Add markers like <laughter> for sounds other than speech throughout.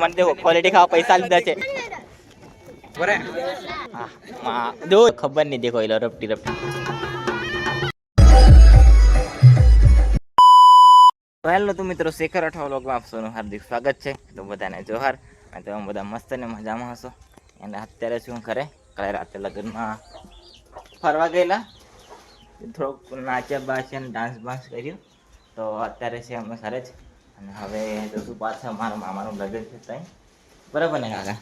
મને દેખો ક્વોલિટી ખાવા પૈસા લીધા છે. જો ખબર નહીં દેખો એલો રપટી રપટી. હેલો તો મિત્રો શેખર અઠવા વ્લોગમાં આપ સૌનું હાર્દિક સ્વાગત છે. તો બધાને જોહાર. અને તમે બધા મસ્ત ને મજામાં હશો. અને અત્યારે શું કરે કાલે રાતે લગ્નમાં ફરવા ગયેલા. થોડોક નાચ્યા બાચ્યા ડાન્સ બાન્સ કર્યું. તો અત્યારે છે અમે ઘરે જ. અને હવે જોશું પાછા મારા મામાનું લગ્ન છે ત્યાં બરાબર ને? કાકા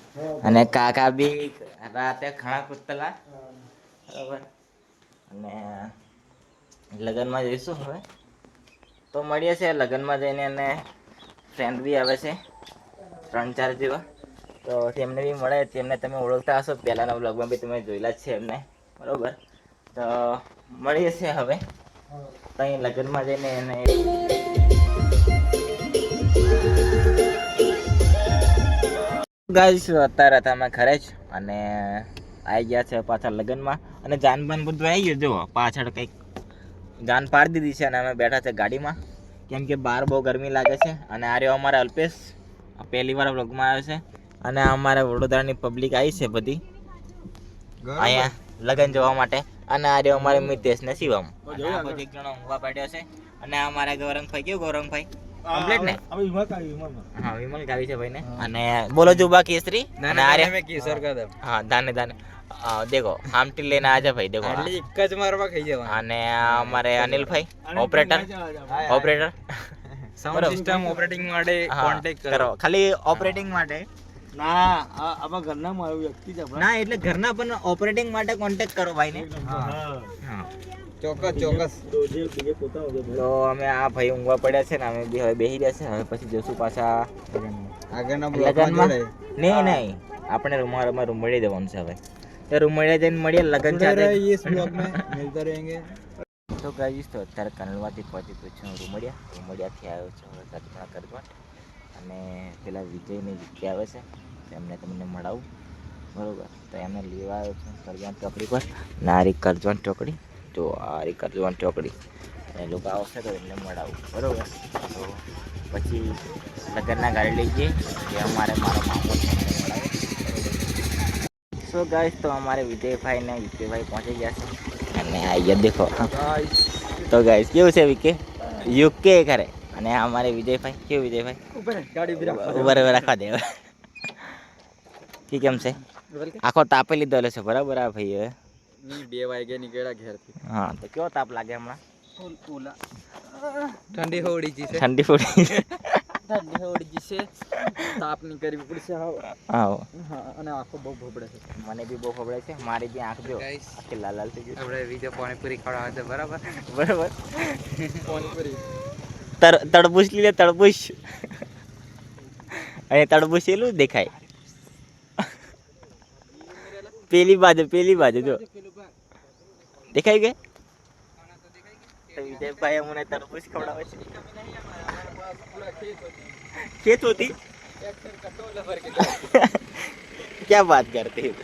અને કાકા બી રાતે ખાણા કૂદતલા બરાબર. અને લગ્નમાં જઈશું હવે. તો મળીએ છીએ લગ્નમાં જઈને અને ફ્રેન્ડ બી આવે છે. ત્રણ ચાર જેવા. તો તેમને બી મળે. તેમને તમે ઓળખતા હશો. પહેલાંના બ્લોગમાં બી તમે જોયેલા જ છે એમને. બરાબર. તો મળીએ છીએ હવે. ત્યાં લગ્નમાં જઈને એને ગાઈસ અત્યારે તમે ઘરે જ અને આવી ગયા છે પાછા લગ્નમાં. અને જાનબાન બધું આવી ગયું જુઓ પાછળ કંઈક જાન પાડી દીધી છે અને અમે બેઠા છે ગાડીમાં. કેમ કે બહાર બહુ ગરમી લાગે છે અને આ રહ્યો અમારા અલ્પેશ. પહેલી વાર વ્લોગમાં આવ્યો છે. અને અમારે વડોદરાની પબ્લિક આવી છે બધી. અહીંયા લગ્ન જોવા માટે. અને આ રહ્યો અમારે મિતેશ ને શિવમ એક જણો ઊંઘવા પાડ્યો છે. અને અમારા ગૌરંગભાઈ કેવું ગૌરંગભાઈ? કમ્પ્લીટ ને? હા વિમલ કાવી છે ભાઈ ને અને બોલો જુબા કેસરી? અને આ મે કી કિશોર હા દાને દાને. દેખો આમટી લઈને આજે ભાઈ દેખો. એટલે એક જ મારમાં ખાઈ જવાનું. અને અમારે અમારે Anilbhai operator operator sound system operating માટે કોન્ટેક્ટ કરો. ખાલી ઓપરેટિંગ માટે? ના આ ઘરના મારો વ્યક્તિ જ ના એટલે ઘરના પણ ઓપરેટિંગ માટે કોન્ટેક્ટ કરો ભાઈ ને હા. ચોક્કસ ચોક્કસ. તો અમે આ ભાઈ ઊંઘવા પડ્યા છે ને અમે બી હવે બેસી રહ્યા છે હવે પછી જોશું પાછા આગળના લગનમાં. નહીં નહીં. આપણે રૂમ રૂમમાં રૂમ મળી દેવાનું છે હવે. તો રૂમ મળ્યા જઈને મળીએ લગન ચાલે. તો ગાઈશ તો અત્યારે કનડવાથી પહોંચી ગયું છું રૂમડિયા રૂમડિયાથી આવ્યો છું હવે કચરા કરવાટ અને પેલા વિજયની જગ્યા આવે છે એમને તમને મળાવું. બરાબર. તો એમને લેવા આવ્યો છું કરજણ ચોકડી પર. નારી કરજવાન ચોકડી. તો આ એક અરજવાન ચોકડી એ લોકો આવશે તો એમને મળાવું. બરાબર? તો પછી લગ્નના ગાડી લઈ જઈએ. કે અમારે મારો મામો સો ગાઈસ તો અમારે વિજયભાઈ ને વિજયભાઈ પહોંચી ગયા છે. અને અહીંયા દેખો. તો ગાઈસ કેવું છે વિકે? યુકે કરે. અને અમારે વિજયભાઈ. કેવું વિજયભાઈ? ઉપર ઉપર રાખવા દેવા કે કેમ છે? આખો તાપી લીધો છે. બરાબર આ ભાઈ હવે બે વાગે નીકળ્યા ઘેરથી. હા. તો કેવો તાપ લાગે હમણાં? ઠંડી હોડી જી છે. ઠંડી હોડી ઠંડી હોડી જી છે. તાપની કરવી પડશે હવે. હા હા અને આંખો બહુ ભોપડે છે. મને બી બહુ ખબર છે. મારી બી આંખ જો. આખી લાલ લાલ થઈ ગઈ આપણે બીજો પાણીપુરી ખવડાવે છે બરાબર? બરાબર. પાણીપુરી. તર તડબૂચ લીધે તડબૂચ. અને તડબૂચ એલું દેખાય. પેલી બાજુ પેલી બાજુ જો. દેખાઈ ગઈ? વિજયભાઈ અમને તરબૂચ ખવડાવે છે. ખેત હોતી વાત કરતી?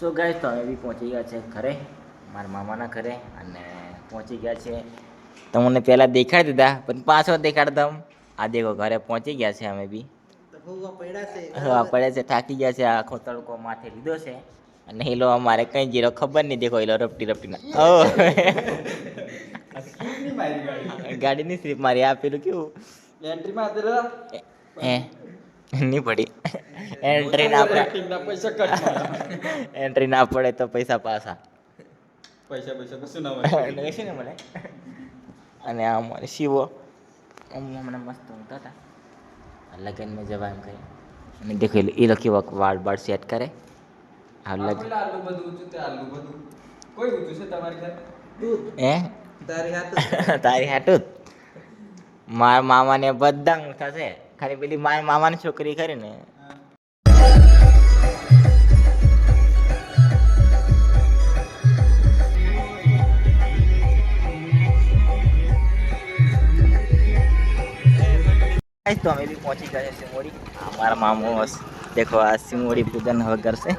સો ગાય તો હવે બી પહોંચી ગયા છે ઘરે મારા મામાના ઘરે અને પહોંચી ગયા છે. તમને પહેલાં દેખાડી દીધા પણ પાછો દેખાડતા આ દેખો ઘરે પહોંચી ગયા છે અમે બી. હા પડે છે થાકી ગયા છે આખો તડકો માથે લીધો છે. અને હિલો અમારે કઈ જીરો ખબર નહીં દેખો હેલો રપટી રપટી ના. ઓ ગાડીની સ્લીપ મારી આ પેલું કેવું? એન્ટ્રી માં આતેલા એ નહીં પડી. એન્ટ્રી ના પડે પૈસા કટ એન્ટ્રી ના પડે તો પૈસા પાછા. પૈસા પૈસા કશું ના મળે. કશું ના મળે? અને આ અમારે શિવો. અમને હમણાં મસ્ત ઊંઘતા હતા. લગ્નમાં જવા એમ કહે. અને દેખો એ લખી વાળ બાળ સેટ કરે. આ લગ્ન આલુ બધું તે આલુ બધું. કોઈ ઊંચું છે તમારી ઘર હે? તારી <laughs> તારી હાટું જ. મારા મામાને બધા થશે. ખાલી પેલી મારા મામાની છોકરી ખરી ગાઈસ તો અમે બી પહોંચી ગયા છે સિમોડી અમારા મારા મામો દેખો આ સિમોડી પૂજન હવે કરશે.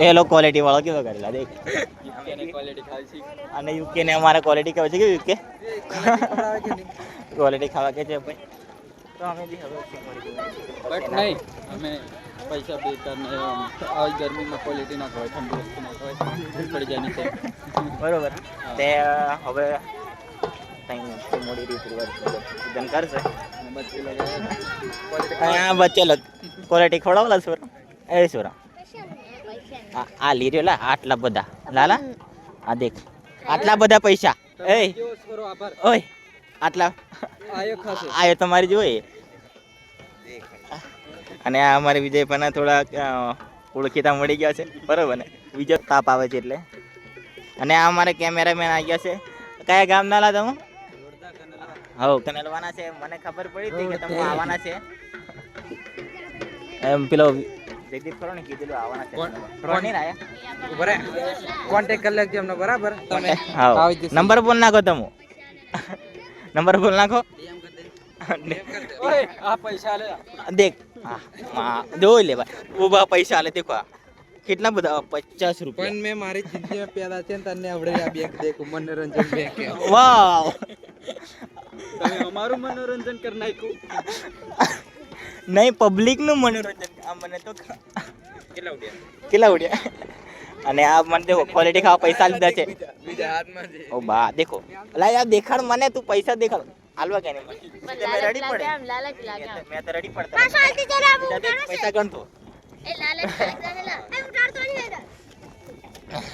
એ લોકો ક્વોલિટી વાળો કેવો કરેલા દેખ. ક્વોલિટી ખાવી છે અને યુકે ને અમારે ક્વોલિટી કહેવાય છે? કે યુકે? ક્વોલિટી ખાવા કે છે ભાઈ? તો અમે બી હવે બટ નહીં અમે પૈસા બેકાર ને આવી ગરમીમાં ક્વોલિટી ના ખવાય ઠંડી વસ્તુ ના ખવાય પડી જાય બરોબર. તે હવે કંઈ સિંગોડી રીત રિવાજ પૂજન કરશે અને બચ્ચી લગ ક્વોલિટી ખવડાવલા સુરા. એ સુરા. આ આ લીર્યો લા આટલા બધા. લાલા આ દેખ. આટલા બધા પૈસા. એ. ઓય આટલા. આયો ખાશે આ એ તમારી જોઈએ અને આ અમારે વિજય પણ થોડા ઓળખીતા મળી ગયા છે. બરોબર ને? બીજો તાપ આવે છે એટલે. અને આ અમારે કેમેરામેન આવી ગયા છે. કયા ગામ ના લા તમે? હવ. કનેલવાના છે? મને ખબર પડી હતી કે તમે આવવાના છે. એમ પેલો જયદીપ ખરો ને કીધેલું આવવાના છે. ખરો નહીં આયા બરે કોન્ટેક્ટ કરી લેજો અમને બરાબર? તમે હા આવી નંબર બોલ નાખો તમે. નંબર બોલ નાખો. આ પૈસા લે. દેખ. હા, જોઈ લે ભાઈ. ઊભા પૈસા આલે દેખો કેટલા બધા? પચાસ રૂપિયા. મેં મારી જિંદગીમાં પેદા છે ને તને આવડે આ બેંક દેખ મનોરંજન બેંક વાવ. તમે અમારું મનોરંજન કરી નાખ્યું? નહીં પબ્લિકનું મનોરંજન. આ મને તો કેટલા ઉડ્યા? કેટલા ઉડ્યા? અને આ મને દેખો ક્વોલિટી ખાવા પૈસા લીધા છે. બીજા હાથમાં છે. ઓ બા દેખો. લા યાર દેખાડ મને તું પૈસા દેખાડ. હાલવા કે નહીં મેં રેડી પડે. મેં તો રેડી પડતા. પૈસા ગણતો.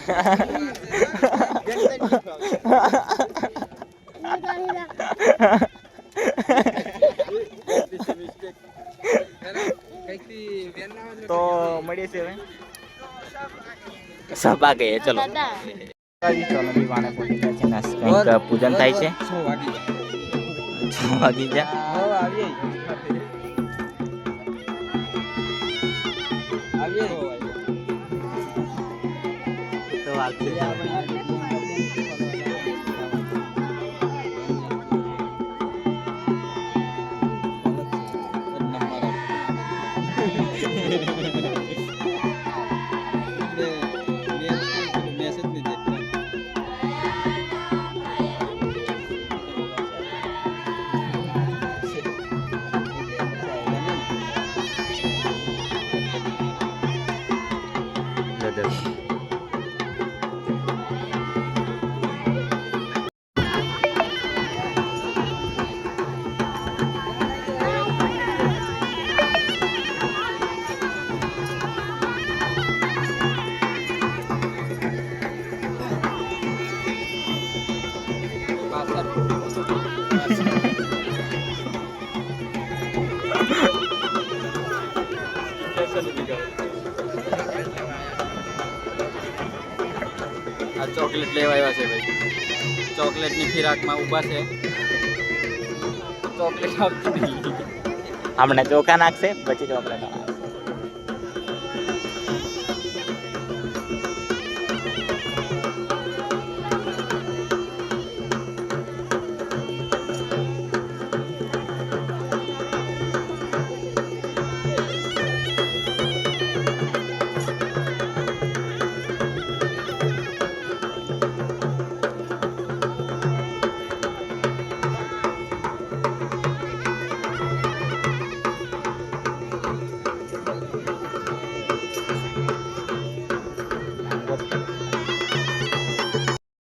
<laughs> તો મળીએ છીએ સભા ગયે ચલો. પૂજન થાય છે? વાગી ગયા? તો ચોકલેટ લેવા આવ્યા છે ભાઈ. ચોકલેટની ફિરાકમાં ઊભા છે. ચોકલેટ આવતી નહીં. હમણાં ચોખા નાખશે, પછી ચોકલેટ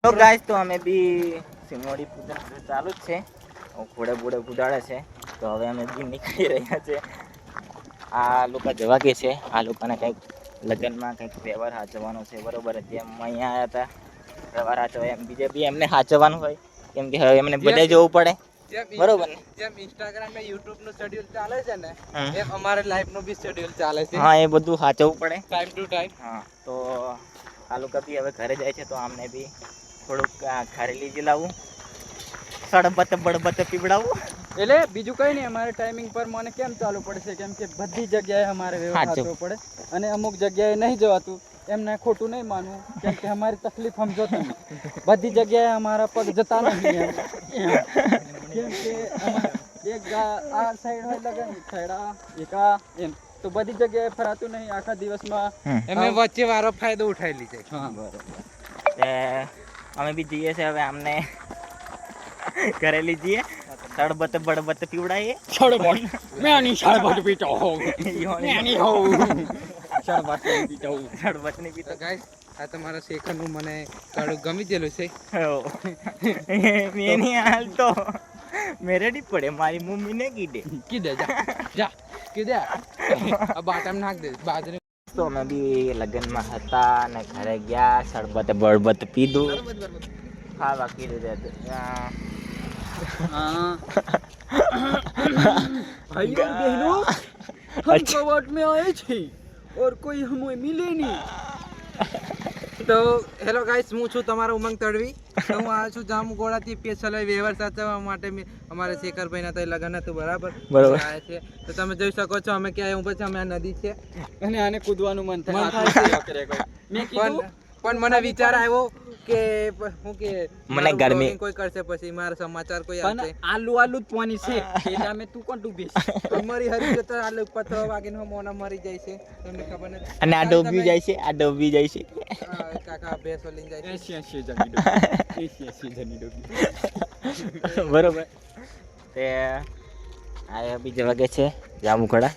તો ગાઈસ તો અમે બી સિમોડી પૂજન ચાલુ જ છે. ઘોડે બુડે કુદાડે છે. તો હવે અમે બી નીકળી રહ્યા છે. આ લોકો જવા કે છે. આ લોકોને કંઈક લગ્નમાં કંઈક વ્યવહાર હાચવાનો છે. બરોબર જેમ અહીંયા આવ્યા હતા. વ્યવહાર હાચવા એમ. બીજે બી એમને હાચવાનું હોય. કેમ કે હવે એમને બધે જવું પડે. બરોબર ને? જેમ ઇન્સ્ટાગ્રામ ને યુટ્યુબનું શેડ્યુલ ચાલે છે ને એમ અમારે લાઈફનું બી શેડ્યુલ ચાલે છે. હા એ બધું હાચવવું પડે. ટાઈમ ટુ ટાઈમ હા તો આ લોકો બી હવે ઘરે જાય છે. તો આમને બી થોડુંક ખારેલી જ લાવું. સડબત બડબત પીવડાવું. એટલે બીજું કઈ નહીં અમારે ટાઈમિંગ પર મને કેમ ચાલુ પડશે? કેમ કે બધી જગ્યાએ અમારે વ્યવહાર કરવો પડે. અને અમુક જગ્યાએ નહીં જવાતું. એમને ખોટું નહીં માનવું કેમ કે અમારી તકલીફ સમજો તમે બધી જગ્યાએ અમારા પગ જતા નથી. કેમ કે એક આ સાઈડ હોય લગન ખેડા એક એમ. તો બધી જગ્યાએ ફરાતું નહીં. આખા દિવસમાં એમને વચ્ચે વારો ફાયદો ઉઠાવી છે. હા તે અમે બી જઈએ છે હવે અમને ઘરે લીજીએ તડબત બડબત પીવડાવીએ છડબટ મેં આની છડબટ પીતો હોઉં. મેની હોઉં. છડબટ પીતો હોઉં. તડબત નહીં પીતો. ગાઈસ આ તમારા શેખરનું મને કાળું ગમી ગયેલું છે. મેં નહીં હાલતો મેરે નહીં પડે મારી મમ્મીને કીધે. કીધે જા જા કીધે. આ બાટામ નાખ દે બાજરી તો અમે બી લગ્નમાં હતા ને ઘરે ગયા શરબત બળબત પીધું ખાવા કીધું તે તો. આ हाँ भाई और बहनों हम कवाट में आए थे और कोई हमें मिले नहीं તો હેલો ગાઈસ હું છું તમારો ઉમંગ તડવી તો હું આવ્યો છું જામગોળાથી સ્પેશિયલ વ્યવહાર સાચવવા માટે મેં અમારે શેખરભાઈના તો લગ્ન હતું બરાબર? બરાબર. છે તો તમે જોઈ શકો છો અમે ક્યાં એવું છે અમે આ નદી છે. અને આને કૂદવાનું મન થાય. મન થાય. આત્મહત્યા કરે કોઈ. મેં કીધું પણ મને વિચાર આવ્યો કે હું કે મને ગરમી- કોઈ કરશે પછી મારા સમાચાર કોઈ આવશે? આલુ આલુ જ પાણી છે. એટલે અમે તું કોણ ડૂબીશ? <laughs> મારી હરી તો આલુ વાગીને હું મોના મરી જાય છે. તમને ખબર નથી. અને આ ડૂબી જાય છે આ ડૂબી જાય છે. કાકા ભેંસો લઈને જાય છે. એસી એસી જણી ડૂબી. એસી એસી જણી ડૂબી. <laughs> બરોબર. તે આ બીજા વાગે છે જામુખડા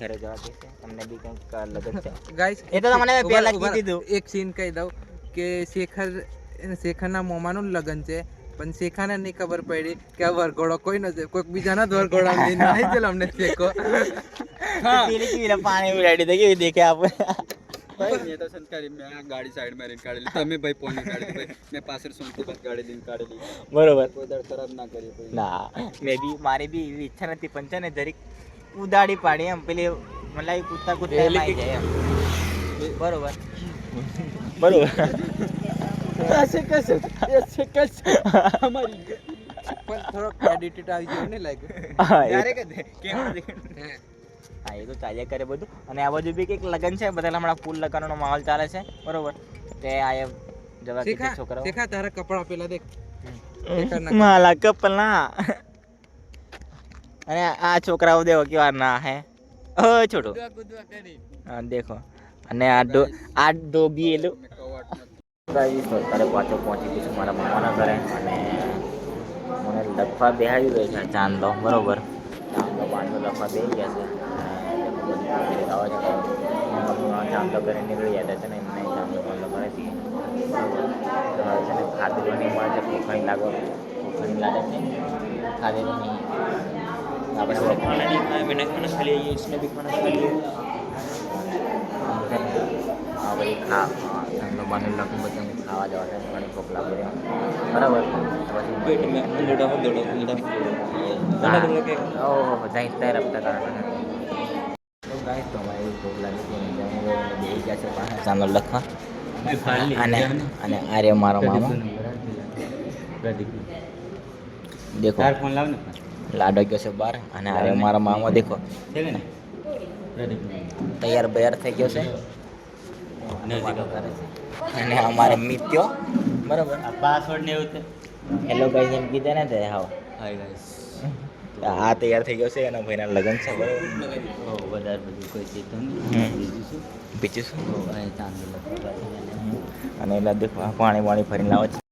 ઘરે જવા દે છે. તમને બી કંઈક લગન છે. ગાઈસ એ તો મને પહેલા કીધી. દીધું. એક સીન કહી દઉં. કે શેખર શેખરના મોમાનું જ લગ્ન છે. પણ શેખાને નહીં ખબર પડી કે આ વરઘોડો કોઈ નથી કોઈક બીજાના જ વરઘોડા નહીં ચાલો અમને શેખો પાણી ઉડાડી દે કેવી દેખે આપણે ભાઈ મેં તો સંસ્કારી મેં ગાડી સાઈડમાં કાઢેલી તમે ભાઈ પોની કાઢી ભાઈ મેં પાછળ સુનતી બસ ગાડી લઈને કાઢેલી બરોબર. કોઈ ખરાબ ના કરી ના મેં બી મારી બી એવી ઈચ્છા નથી પણ છે ને જરીક ઉદાડી પાડી એમ. પેલી મલાઈ કૂદતા કૂદતા જાય એમ. બરોબર. બરોબર. કશે કશે. માહોલ ચાલે છે. બરોબર. તે આ તારા કપડા પેલા દેખ. માલા કપલા. અને આ છોકરાઓ દેવો કેવા ના હે. ઓ છોટો. દેખો. અને આ ડો આ ડોબી એલું ગાઈસ તો અત્યારે પાછો પહોંચી ગઈ છું મારા મામાના ઘરે અને મને લખવા બેહાડી ગયો છે ચાંદલો બરોબર ચાંદલો પાંચલો લખવા બેસી ગયા છે અને આવા જ મમ્મી ચાંદલો કરીને નીકળી ગયા છે ને એમને ચાંદલો પાંદલો કરે છે બરોબર તો હવે છે ને ખાધું નહીં મળે છે કોખણી લાગો કોખણી લાગે છે ખાધેલું નહીં આપણે હવે ખાના નહીં ખાય मैंने खाना खा लिया ये इसने भी खाना खा लिया હા લખું ખાવા જવા છે ઘણી ભૂખ લાગી બરાબર? પેટ મેં લીડા હો. દોડો ઓહો જાય ત્યારે રફતા કારણ ગાઈસ તો અમારે એવી ભૂખ લાગી હતી અને જમી લઈને બેસી ગયા છે ચાંદો લખવા અને અને આર્ય મારો મામા. દેખો. ફોન લાવ ને લાડો ગયો છે બહાર અને આર્ય મારો મામો દેખો. તૈયાર બૈયાર થઈ ગયો છે? અને અમારે મિત્યો. બરાબર. પાસવર્ડ ને એવું હેલો ગાઈઝ એમ કીધે ને તે હાવ. હાય ગાઈસ આ તૈયાર થઈ ગયો છે એના ભાઈના લગ્ન છે બરાબર. વધારે બધું કોઈ ચેતન બીજું શું? બીજું શું? અને એટલે પાણી વાણી ફરીને લાવે. છે